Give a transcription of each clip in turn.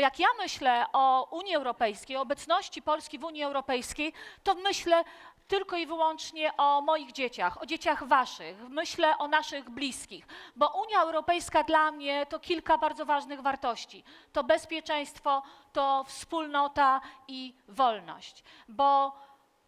Jak ja myślę o Unii Europejskiej, o obecności Polski w Unii Europejskiej, to myślę tylko i wyłącznie o moich dzieciach, o dzieciach waszych. Myślę o naszych bliskich, bo Unia Europejska dla mnie to kilka bardzo ważnych wartości. To bezpieczeństwo, to wspólnota i wolność. Bo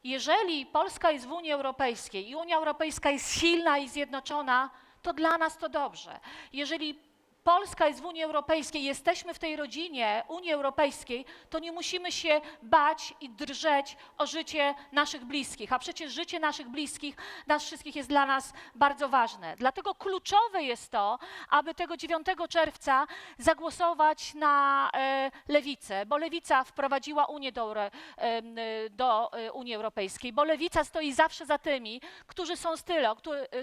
jeżeli Polska jest w Unii Europejskiej i Unia Europejska jest silna i zjednoczona, to dla nas to dobrze. Jeżeli Polska jest w Unii Europejskiej, jesteśmy w tej rodzinie Unii Europejskiej, to nie musimy się bać i drżeć o życie naszych bliskich, a przecież życie naszych bliskich, nas wszystkich jest dla nas bardzo ważne. Dlatego kluczowe jest to, aby tego 9 czerwca zagłosować na e, Lewicę, bo Lewica wprowadziła Unię do, em, e, do e, Unii Europejskiej, bo Lewica stoi zawsze za tymi, którzy są z, tyle,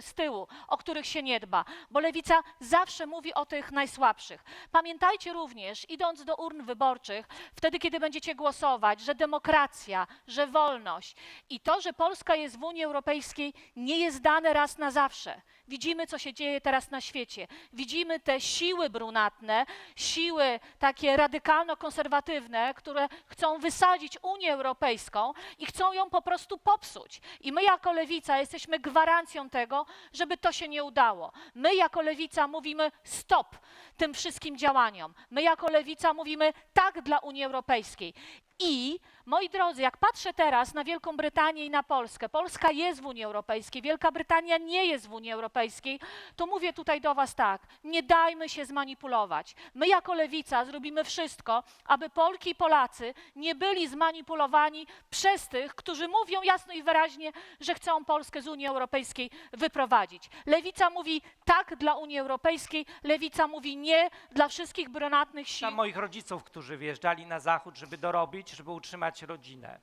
z tyłu, o których się nie dba, bo Lewica zawsze mówi o tych najsłabszych. Pamiętajcie również, idąc do urn wyborczych, wtedy, kiedy będziecie głosować, że demokracja, że wolność i to, że Polska jest w Unii Europejskiej, nie jest dane raz na zawsze. Widzimy, co się dzieje teraz na świecie. Widzimy te siły brunatne, siły takie radykalno-konserwatywne, które chcą wysadzić Unię Europejską i chcą ją po prostu popsuć. I my jako lewica jesteśmy gwarancją tego, żeby to się nie udało. My jako lewica mówimy stop tym wszystkim działaniom. My jako lewica mówimy tak dla Unii Europejskiej. I moi drodzy, jak patrzę teraz na Wielką Brytanię i na Polskę, Polska jest w Unii Europejskiej, Wielka Brytania nie jest w Unii Europejskiej, to mówię tutaj do Was tak: nie dajmy się zmanipulować. My jako lewica zrobimy wszystko, aby Polki i Polacy nie byli zmanipulowani przez tych, którzy mówią jasno i wyraźnie, że chcą Polskę z Unii Europejskiej wyprowadzić. Lewica mówi tak dla Unii Europejskiej, lewica mówi nie dla wszystkich brunatnych sił. Dla moich rodziców, którzy wyjeżdżali na zachód, żeby dorobić, żeby utrzymać rodzinę.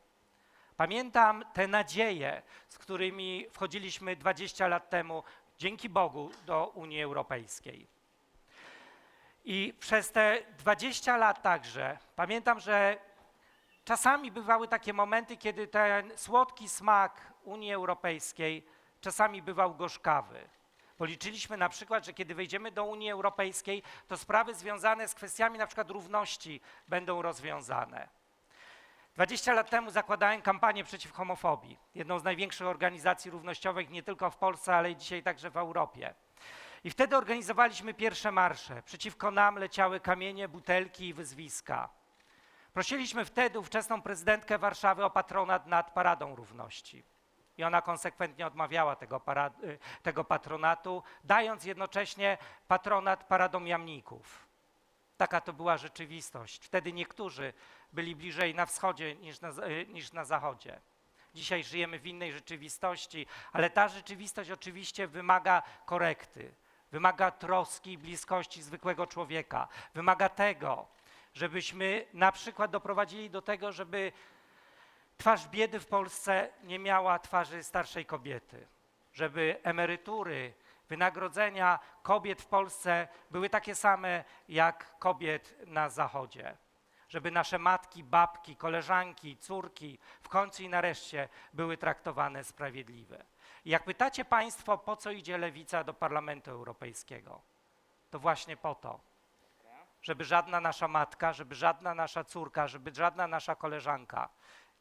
Pamiętam te nadzieje, z którymi wchodziliśmy 20 lat temu, dzięki Bogu, do Unii Europejskiej. I przez te 20 lat także pamiętam, że czasami bywały takie momenty, kiedy ten słodki smak Unii Europejskiej czasami bywał gorzkawy. Policzyliśmy na przykład, że kiedy wejdziemy do Unii Europejskiej, to sprawy związane z kwestiami na przykład równości będą rozwiązane. 20 lat temu zakładałem kampanię przeciw homofobii, jedną z największych organizacji równościowych nie tylko w Polsce, ale i dzisiaj także w Europie. I wtedy organizowaliśmy pierwsze marsze. Przeciwko nam leciały kamienie, butelki i wyzwiska. Prosiliśmy wtedy ówczesną prezydentkę Warszawy o patronat nad Paradą Równości. I ona konsekwentnie odmawiała tego, para, y, tego patronatu, dając jednocześnie patronat paradom jamników. Taka to była rzeczywistość. Wtedy niektórzy byli bliżej na wschodzie niż na, y, niż na zachodzie. Dzisiaj żyjemy w innej rzeczywistości, ale ta rzeczywistość oczywiście wymaga korekty, wymaga troski i bliskości zwykłego człowieka, wymaga tego, żebyśmy na przykład doprowadzili do tego, żeby twarz biedy w Polsce nie miała twarzy starszej kobiety, żeby emerytury, wynagrodzenia kobiet w Polsce były takie same jak kobiet na Zachodzie. Żeby nasze matki, babki, koleżanki, córki w końcu i nareszcie były traktowane sprawiedliwe. I jak pytacie Państwo, po co idzie lewica do Parlamentu Europejskiego, to właśnie po to, żeby żadna nasza matka, żeby żadna nasza córka, żeby żadna nasza koleżanka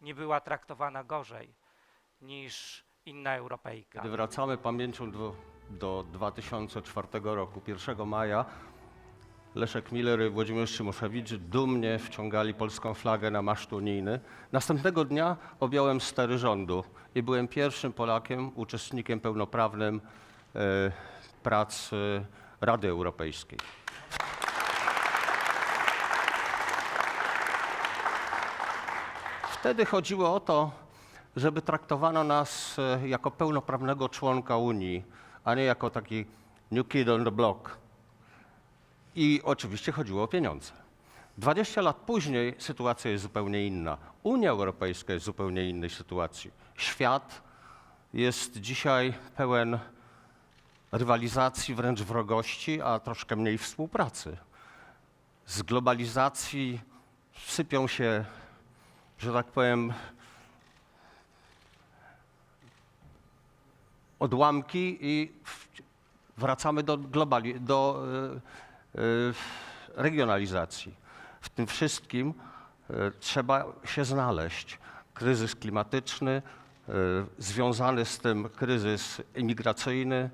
nie była traktowana gorzej niż inna Europejka. Kiedy wracamy pamięcią do, do 2004 roku, 1 maja, Leszek Miller i Włodzimierz Szymuszewicz dumnie wciągali polską flagę na maszt unijny. Następnego dnia objąłem stery rządu i byłem pierwszym Polakiem, uczestnikiem pełnoprawnym e, prac e, Rady Europejskiej. Wtedy chodziło o to, żeby traktowano nas e, jako pełnoprawnego członka Unii, a nie jako taki new kid on the block. I oczywiście chodziło o pieniądze. 20 lat później sytuacja jest zupełnie inna. Unia Europejska jest w zupełnie innej sytuacji. Świat jest dzisiaj pełen rywalizacji, wręcz wrogości, a troszkę mniej współpracy. Z globalizacji sypią się, że tak powiem, odłamki i wracamy do, globali- do y, y, regionalizacji. w tym wszystkim e, trzeba się znaleźć. Kryzys klimatyczny, e, związany z tym kryzys imigracyjny,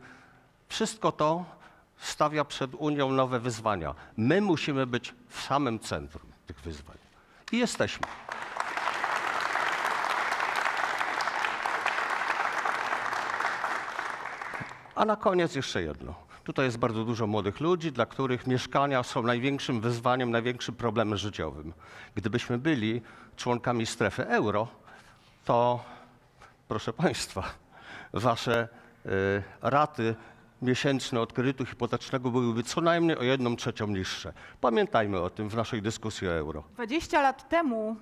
wszystko to stawia przed Unią nowe wyzwania. My musimy być w samym centrum tych wyzwań. I jesteśmy. A na koniec jeszcze jedno. Tutaj jest bardzo dużo młodych ludzi, dla których mieszkania są największym wyzwaniem, największym problemem życiowym. Gdybyśmy byli członkami strefy euro, to proszę Państwa, Wasze y, raty miesięczne od kredytu hipotecznego byłyby co najmniej o jedną trzecią niższe. Pamiętajmy o tym w naszej dyskusji o euro. 20 lat temu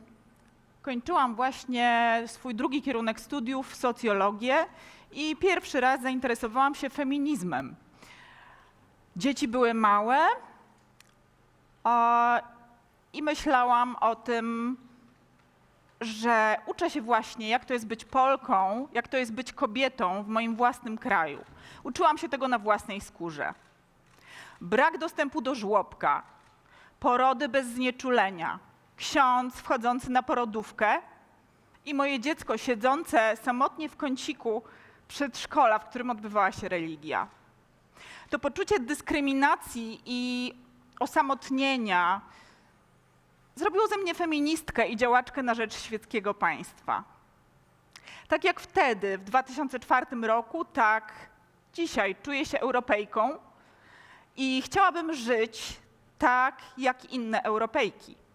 kończyłam właśnie swój drugi kierunek studiów, socjologię i pierwszy raz zainteresowałam się feminizmem. Dzieci były małe a, i myślałam o tym, że uczę się właśnie, jak to jest być Polką, jak to jest być kobietą w moim własnym kraju. Uczyłam się tego na własnej skórze. Brak dostępu do żłobka, porody bez znieczulenia, ksiądz wchodzący na porodówkę i moje dziecko siedzące samotnie w kąciku przedszkola, w którym odbywała się religia. To poczucie dyskryminacji i osamotnienia zrobiło ze mnie feministkę i działaczkę na rzecz świeckiego państwa. Tak jak wtedy, w 2004 roku, tak dzisiaj czuję się Europejką i chciałabym żyć tak jak inne Europejki.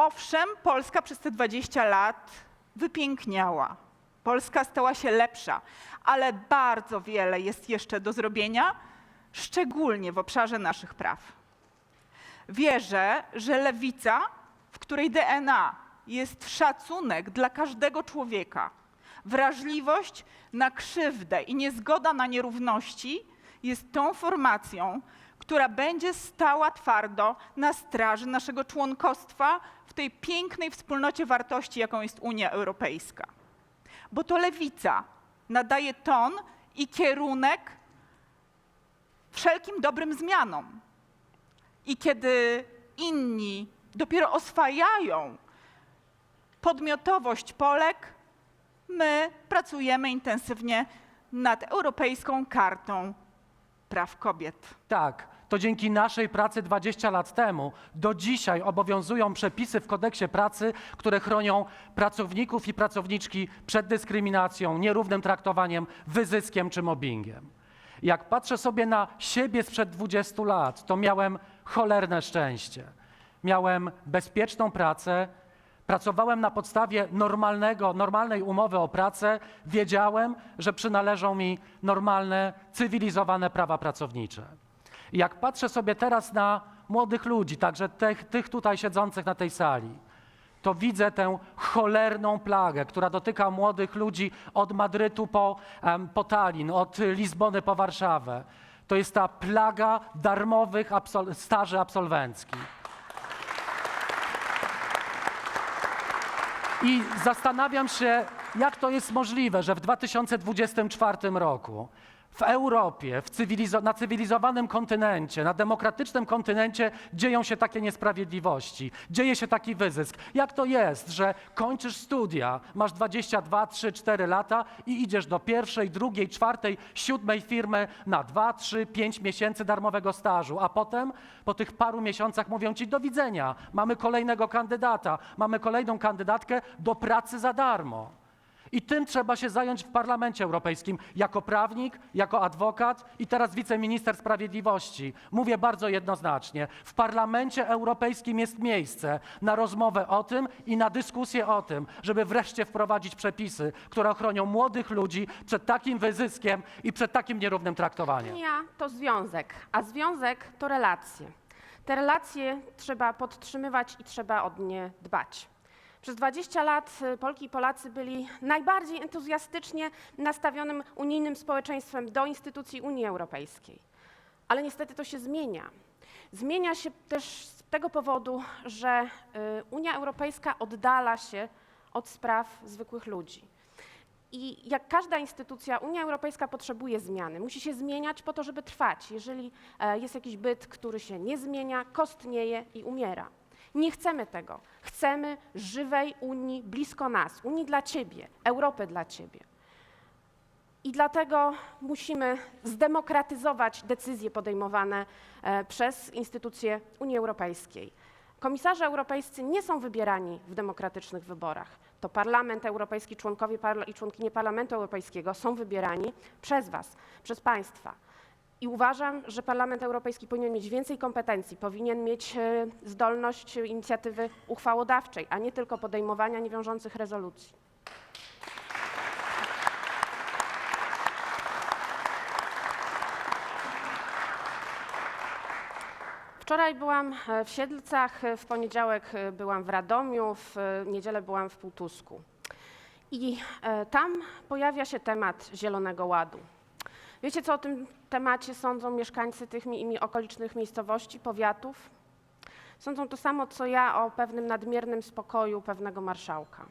Owszem, Polska przez te 20 lat wypiękniała. Polska stała się lepsza, ale bardzo wiele jest jeszcze do zrobienia, szczególnie w obszarze naszych praw. Wierzę, że lewica, w której DNA jest szacunek dla każdego człowieka, wrażliwość na krzywdę i niezgoda na nierówności, jest tą formacją, która będzie stała twardo na straży naszego członkostwa w tej pięknej wspólnocie wartości, jaką jest Unia Europejska. Bo to lewica nadaje ton i kierunek wszelkim dobrym zmianom. I kiedy inni dopiero oswajają podmiotowość Polek, my pracujemy intensywnie nad Europejską Kartą Praw Kobiet. Tak, to dzięki naszej pracy 20 lat temu do dzisiaj obowiązują przepisy w kodeksie pracy, które chronią pracowników i pracowniczki przed dyskryminacją, nierównym traktowaniem, wyzyskiem czy mobbingiem. Jak patrzę sobie na siebie sprzed 20 lat, to miałem cholerne szczęście. Miałem bezpieczną pracę, pracowałem na podstawie normalnego, normalnej umowy o pracę, wiedziałem, że przynależą mi normalne, cywilizowane prawa pracownicze. I jak patrzę sobie teraz na młodych ludzi, także tych, tych tutaj siedzących na tej sali, to widzę tę cholerną plagę, która dotyka młodych ludzi od Madrytu po, po Tallin, od Lizbony po Warszawę. To jest ta plaga darmowych absol- staży absolwenckich. I zastanawiam się, jak to jest możliwe, że w 2024 roku w Europie, w cywilizo- na cywilizowanym kontynencie, na demokratycznym kontynencie dzieją się takie niesprawiedliwości, dzieje się taki wyzysk. Jak to jest, że kończysz studia, masz 22, 3, 4 lata i idziesz do pierwszej, drugiej, czwartej, siódmej firmy na 2, 3, 5 miesięcy darmowego stażu, a potem po tych paru miesiącach mówią ci do widzenia, mamy kolejnego kandydata, mamy kolejną kandydatkę do pracy za darmo. I tym trzeba się zająć w Parlamencie Europejskim jako prawnik, jako adwokat i teraz wiceminister sprawiedliwości. Mówię bardzo jednoznacznie. W Parlamencie Europejskim jest miejsce na rozmowę o tym i na dyskusję o tym, żeby wreszcie wprowadzić przepisy, które ochronią młodych ludzi przed takim wyzyskiem i przed takim nierównym traktowaniem. Unia to związek, a związek to relacje. Te relacje trzeba podtrzymywać i trzeba od nie dbać. Przez 20 lat y, Polki i Polacy byli najbardziej entuzjastycznie nastawionym unijnym społeczeństwem do instytucji Unii Europejskiej. Ale niestety to się zmienia. Zmienia się też z tego powodu, że y, Unia Europejska oddala się od spraw zwykłych ludzi. I jak każda instytucja, Unia Europejska potrzebuje zmiany. Musi się zmieniać po to, żeby trwać. Jeżeli e, jest jakiś byt, który się nie zmienia, kostnieje i umiera. Nie chcemy tego. Chcemy żywej Unii blisko nas, Unii dla Ciebie, Europy dla Ciebie. I dlatego musimy zdemokratyzować decyzje podejmowane e, przez instytucje Unii Europejskiej. Komisarze europejscy nie są wybierani w demokratycznych wyborach. To Parlament Europejski, członkowie i członkinie Parlamentu Europejskiego są wybierani przez Was, przez Państwa. I uważam, że Parlament Europejski powinien mieć więcej kompetencji, powinien mieć e, zdolność inicjatywy uchwałodawczej, a nie tylko podejmowania niewiążących rezolucji. Wczoraj byłam e, w Siedlcach, e, w poniedziałek byłam w Radomiu, w niedzielę byłam w Półtusku. I tam pojawia się temat Zielonego Ładu. Wiecie, co o tym temacie sądzą mieszkańcy tych mi, mi okolicznych miejscowości, powiatów? Sądzą to samo, co ja o pewnym nadmiernym spokoju pewnego marszałka.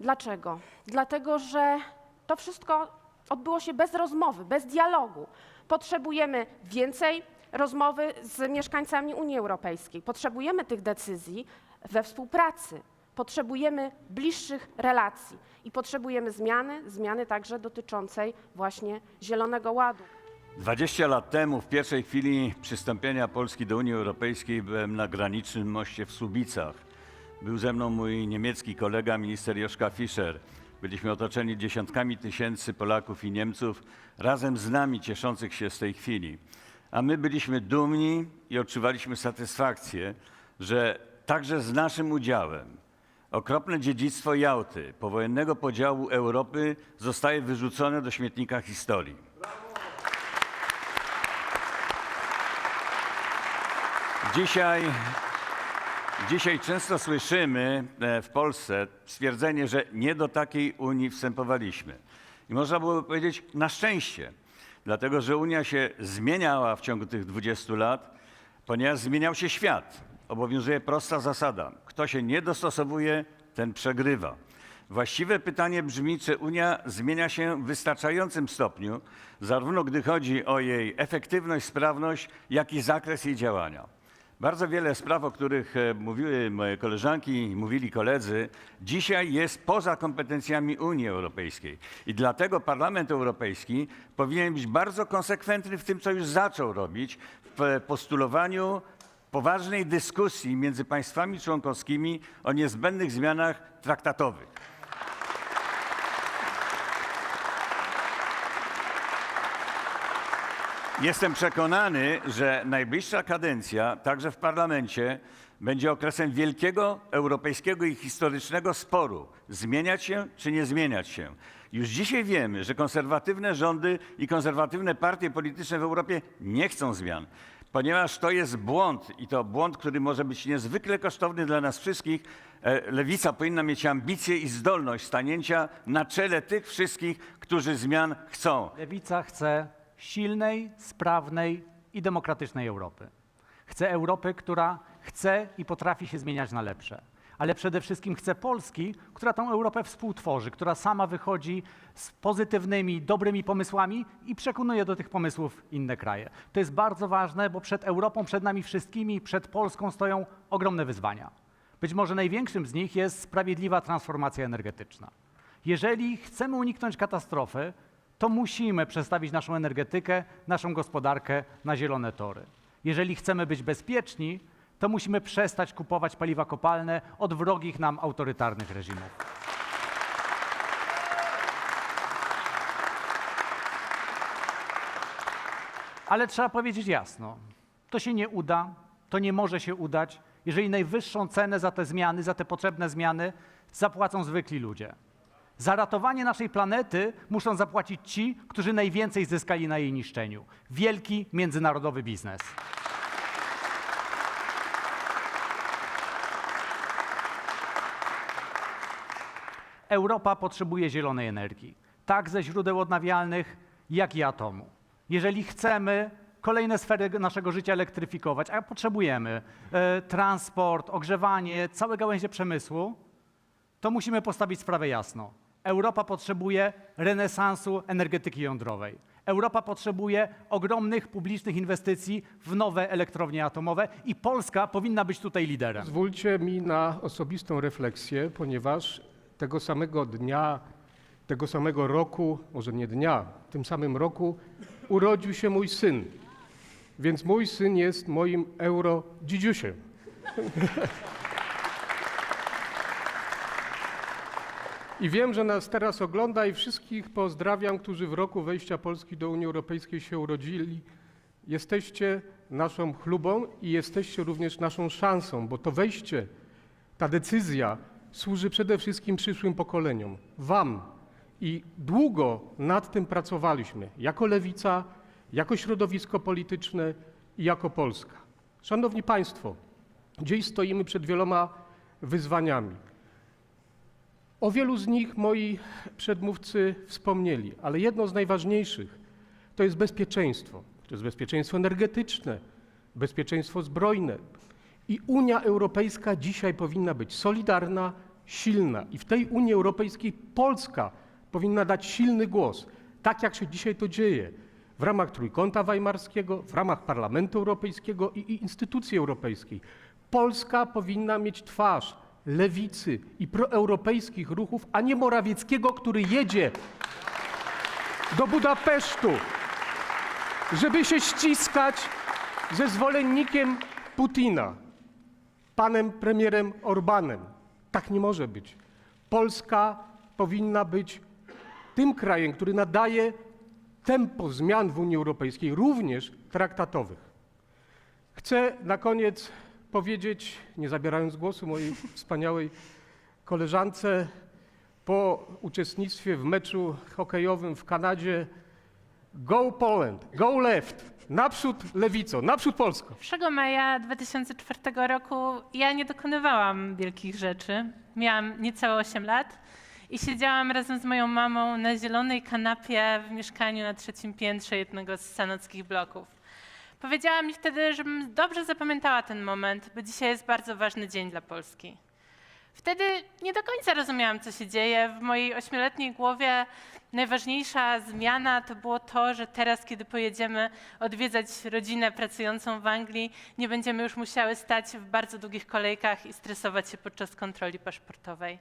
Dlaczego? Dlatego, że to wszystko odbyło się bez rozmowy, bez dialogu. Potrzebujemy więcej rozmowy z mieszkańcami Unii Europejskiej. Potrzebujemy tych decyzji we współpracy. Potrzebujemy bliższych relacji i potrzebujemy zmiany, zmiany także dotyczącej właśnie Zielonego Ładu. 20 lat temu, w pierwszej chwili przystąpienia Polski do Unii Europejskiej, byłem na granicznym moście w Słubicach. Był ze mną mój niemiecki kolega, minister Joszka Fischer. Byliśmy otoczeni dziesiątkami tysięcy Polaków i Niemców, razem z nami cieszących się z tej chwili. A my byliśmy dumni i odczuwaliśmy satysfakcję, że także z naszym udziałem okropne dziedzictwo Jałty, powojennego podziału Europy, zostaje wyrzucone do śmietnika historii. Dzisiaj, dzisiaj często słyszymy e, w Polsce stwierdzenie, że nie do takiej Unii wstępowaliśmy. I można byłoby powiedzieć na szczęście, dlatego że Unia się zmieniała w ciągu tych 20 lat, ponieważ zmieniał się świat. Obowiązuje prosta zasada: kto się nie dostosowuje, ten przegrywa. Właściwe pytanie brzmi, czy Unia zmienia się w wystarczającym stopniu, zarówno gdy chodzi o jej efektywność, sprawność, jak i zakres jej działania. Bardzo wiele spraw, o których e, mówiły moje koleżanki mówili koledzy, dzisiaj jest poza kompetencjami Unii Europejskiej. I dlatego Parlament Europejski powinien być bardzo konsekwentny w tym, co już zaczął robić, w e, postulowaniu poważnej dyskusji między państwami członkowskimi o niezbędnych zmianach traktatowych. Jestem przekonany, że najbliższa kadencja, także w parlamencie, będzie okresem wielkiego europejskiego i historycznego sporu. Zmieniać się czy nie zmieniać się. Już dzisiaj wiemy, że konserwatywne rządy i konserwatywne partie polityczne w Europie nie chcą zmian, ponieważ to jest błąd i to błąd, który może być niezwykle kosztowny dla nas wszystkich. E, Lewica powinna mieć ambicje i zdolność stanięcia na czele tych wszystkich, którzy zmian chcą. Lewica chce silnej, sprawnej i demokratycznej Europy. Chce Europy, która chce i potrafi się zmieniać na lepsze. Ale przede wszystkim chce Polski, która tą Europę współtworzy, która sama wychodzi z pozytywnymi, dobrymi pomysłami i przekonuje do tych pomysłów inne kraje. To jest bardzo ważne, bo przed Europą, przed nami wszystkimi, przed Polską stoją ogromne wyzwania. Być może największym z nich jest sprawiedliwa transformacja energetyczna. Jeżeli chcemy uniknąć katastrofy, to musimy przestawić naszą energetykę, naszą gospodarkę na zielone tory. Jeżeli chcemy być bezpieczni, to musimy przestać kupować paliwa kopalne od wrogich nam autorytarnych reżimów. Ale trzeba powiedzieć jasno, to się nie uda, to nie może się udać, jeżeli najwyższą cenę za te zmiany, za te potrzebne zmiany zapłacą zwykli ludzie. Za ratowanie naszej planety muszą zapłacić ci, którzy najwięcej zyskali na jej niszczeniu. Wielki międzynarodowy biznes. Europa potrzebuje zielonej energii, tak ze źródeł odnawialnych, jak i atomu. Jeżeli chcemy kolejne sfery naszego życia elektryfikować, a potrzebujemy e, transport, ogrzewanie, całe gałęzie przemysłu, to musimy postawić sprawę jasno. Europa potrzebuje renesansu energetyki jądrowej. Europa potrzebuje ogromnych publicznych inwestycji w nowe elektrownie atomowe i Polska powinna być tutaj liderem. Pozwólcie mi na osobistą refleksję, ponieważ tego samego dnia, tego samego roku, może nie dnia, w tym samym roku urodził się mój syn. Więc mój syn jest moim euro dzidziusiem. I wiem, że nas teraz ogląda i wszystkich pozdrawiam, którzy w roku wejścia Polski do Unii Europejskiej się urodzili. Jesteście naszą chlubą i jesteście również naszą szansą, bo to wejście, ta decyzja służy przede wszystkim przyszłym pokoleniom, Wam. I długo nad tym pracowaliśmy, jako lewica, jako środowisko polityczne i jako Polska. Szanowni Państwo, dziś stoimy przed wieloma wyzwaniami. O wielu z nich moi przedmówcy wspomnieli, ale jedno z najważniejszych to jest bezpieczeństwo. To jest bezpieczeństwo energetyczne, bezpieczeństwo zbrojne. I Unia Europejska dzisiaj powinna być solidarna, silna. I w tej Unii Europejskiej Polska powinna dać silny głos, tak jak się dzisiaj to dzieje w ramach Trójkąta Weimarskiego, w ramach Parlamentu Europejskiego i, i instytucji europejskiej. Polska powinna mieć twarz lewicy i proeuropejskich ruchów, a nie Morawieckiego, który jedzie do Budapesztu, żeby się ściskać ze zwolennikiem Putina, panem premierem Orbanem. Tak nie może być. Polska powinna być tym krajem, który nadaje tempo zmian w Unii Europejskiej, również traktatowych. Chcę na koniec powiedzieć, nie zabierając głosu mojej wspaniałej koleżance, po uczestnictwie w meczu hokejowym w Kanadzie, go Poland, go left, naprzód lewico, naprzód Polsko. 1 maja 2004 roku ja nie dokonywałam wielkich rzeczy. Miałam niecałe 8 lat i siedziałam razem z moją mamą na zielonej kanapie w mieszkaniu na trzecim piętrze jednego z sanockich bloków. Powiedziała mi wtedy, żebym dobrze zapamiętała ten moment, bo dzisiaj jest bardzo ważny dzień dla Polski. Wtedy nie do końca rozumiałam, co się dzieje. W mojej ośmioletniej głowie najważniejsza zmiana to było to, że teraz, kiedy pojedziemy odwiedzać rodzinę pracującą w Anglii, nie będziemy już musiały stać w bardzo długich kolejkach i stresować się podczas kontroli paszportowej.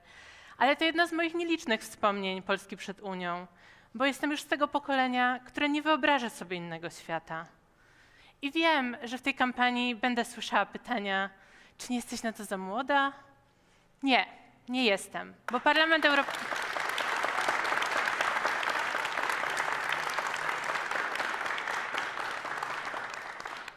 Ale to jedno z moich nielicznych wspomnień Polski przed Unią, bo jestem już z tego pokolenia, które nie wyobraża sobie innego świata. I wiem, że w tej kampanii będę słyszała pytania, czy nie jesteś na to za młoda? Nie, nie jestem, bo Parlament Europejski.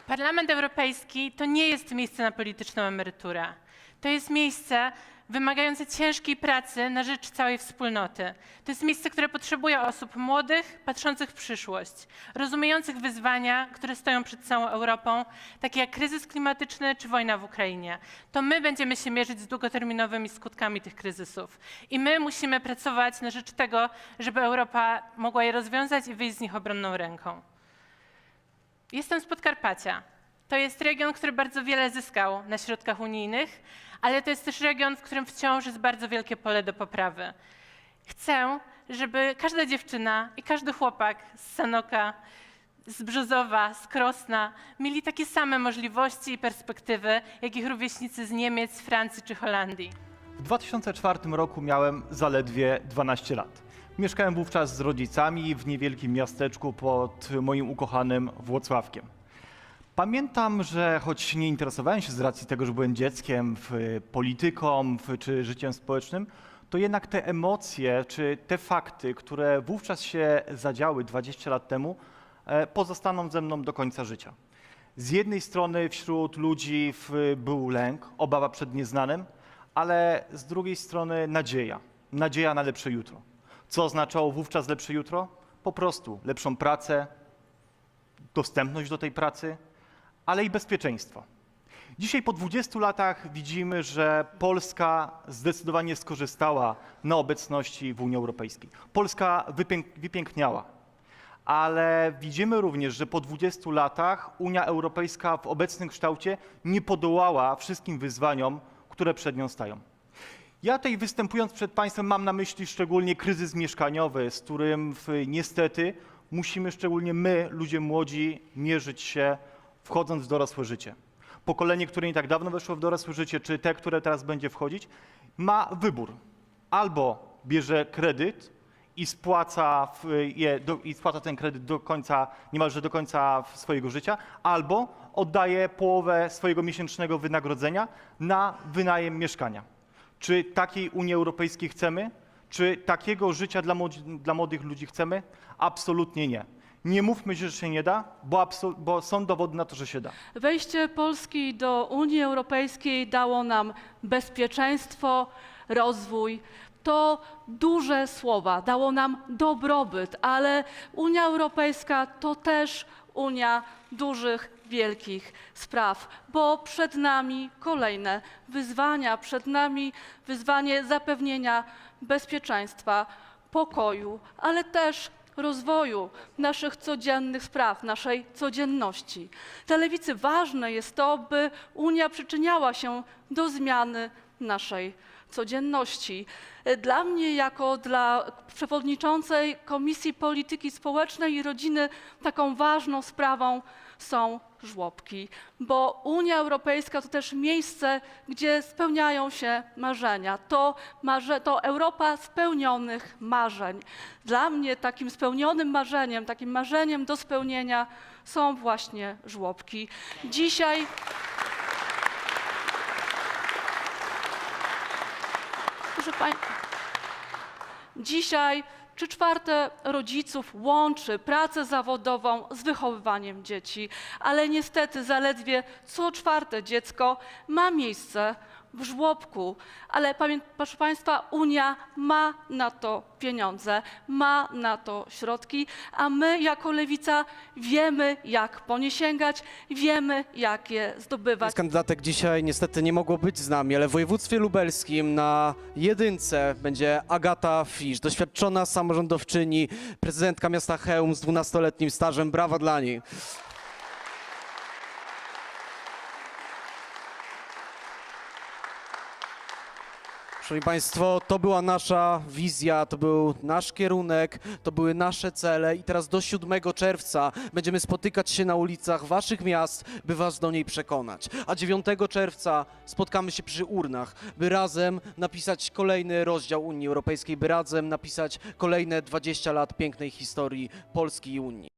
Parlament Europejski to nie jest miejsce na polityczną emeryturę. To jest miejsce wymagające ciężkiej pracy na rzecz całej wspólnoty. To jest miejsce, które potrzebuje osób młodych, patrzących w przyszłość, rozumiejących wyzwania, które stoją przed całą Europą, takie jak kryzys klimatyczny czy wojna w Ukrainie. To my będziemy się mierzyć z długoterminowymi skutkami tych kryzysów. I my musimy pracować na rzecz tego, żeby Europa mogła je rozwiązać i wyjść z nich obronną ręką. Jestem z Podkarpacia. To jest region, który bardzo wiele zyskał na środkach unijnych, ale to jest też region, w którym wciąż jest bardzo wielkie pole do poprawy. Chcę, żeby każda dziewczyna i każdy chłopak z Sanoka, z Brzozowa, z Krosna mieli takie same możliwości i perspektywy, jak ich rówieśnicy z Niemiec, Francji czy Holandii. W 2004 roku miałem zaledwie 12 lat. Mieszkałem wówczas z rodzicami w niewielkim miasteczku pod moim ukochanym Włocławkiem. Pamiętam, że choć nie interesowałem się z racji tego, że byłem dzieckiem, w polityką w, czy życiem społecznym, to jednak te emocje czy te fakty, które wówczas się zadziały 20 lat temu, e, pozostaną ze mną do końca życia. Z jednej strony wśród ludzi był lęk, obawa przed nieznanym, ale z drugiej strony nadzieja. Nadzieja na lepsze jutro. Co oznaczało wówczas lepsze jutro? Po prostu lepszą pracę, dostępność do tej pracy, ale i bezpieczeństwo. Dzisiaj po 20 latach widzimy, że Polska zdecydowanie skorzystała na obecności w Unii Europejskiej. Polska wypięk wypiękniała, ale widzimy również, że po 20 latach Unia Europejska w obecnym kształcie nie podołała wszystkim wyzwaniom, które przed nią stają. Ja tutaj występując przed Państwem mam na myśli szczególnie kryzys mieszkaniowy, z którym w, niestety musimy szczególnie my, ludzie młodzi, mierzyć się wchodząc w dorosłe życie. Pokolenie, które nie tak dawno weszło w dorosłe życie, czy te, które teraz będzie wchodzić, ma wybór. Albo bierze kredyt i spłaca, je, do, i spłaca ten kredyt do końca, niemalże do końca swojego życia, albo oddaje połowę swojego miesięcznego wynagrodzenia na wynajem mieszkania. Czy takiej Unii Europejskiej chcemy? Czy takiego życia dla młodych ludzi chcemy? Absolutnie nie. Nie mówmy, że się nie da, bo, bo są dowody na to, że się da. Wejście Polski do Unii Europejskiej dało nam bezpieczeństwo, rozwój. To duże słowa, dało nam dobrobyt, ale Unia Europejska to też Unia dużych, wielkich spraw, bo przed nami kolejne wyzwania, przed nami wyzwanie zapewnienia bezpieczeństwa, pokoju, ale też rozwoju naszych codziennych spraw, naszej codzienności. Dla lewicy ważne jest to, by Unia przyczyniała się do zmiany naszej codzienności. Dla mnie, jako dla przewodniczącej Komisji Polityki Społecznej i Rodziny, taką ważną sprawą są żłobki, bo Unia Europejska to też miejsce, gdzie spełniają się marzenia. To, marze, to Europa spełnionych marzeń. Dla mnie takim spełnionym marzeniem, takim marzeniem do spełnienia są właśnie żłobki. Dzisiaj Proszę pań... Dzisiaj trzy czwarte rodziców łączy pracę zawodową z wychowywaniem dzieci, ale niestety zaledwie co czwarte dziecko ma miejsce w żłobku. Ale proszę Państwa, Unia ma na to pieniądze, ma na to środki, a my jako lewica wiemy, jak po nie sięgać, wiemy, jak je zdobywać. Z kandydatek dzisiaj niestety nie mogło być z nami, ale w województwie lubelskim na jedynce będzie Agata Fisz, doświadczona samorządowczyni, prezydentka miasta Chełm z 12-letnim stażem. Brawa dla niej. Szanowni Państwo, to była nasza wizja, to był nasz kierunek, to były nasze cele i teraz do 7 czerwca będziemy spotykać się na ulicach Waszych miast, by Was do niej przekonać. A 9 czerwca spotkamy się przy urnach, by razem napisać kolejny rozdział Unii Europejskiej, by razem napisać kolejne 20 lat pięknej historii Polski i Unii.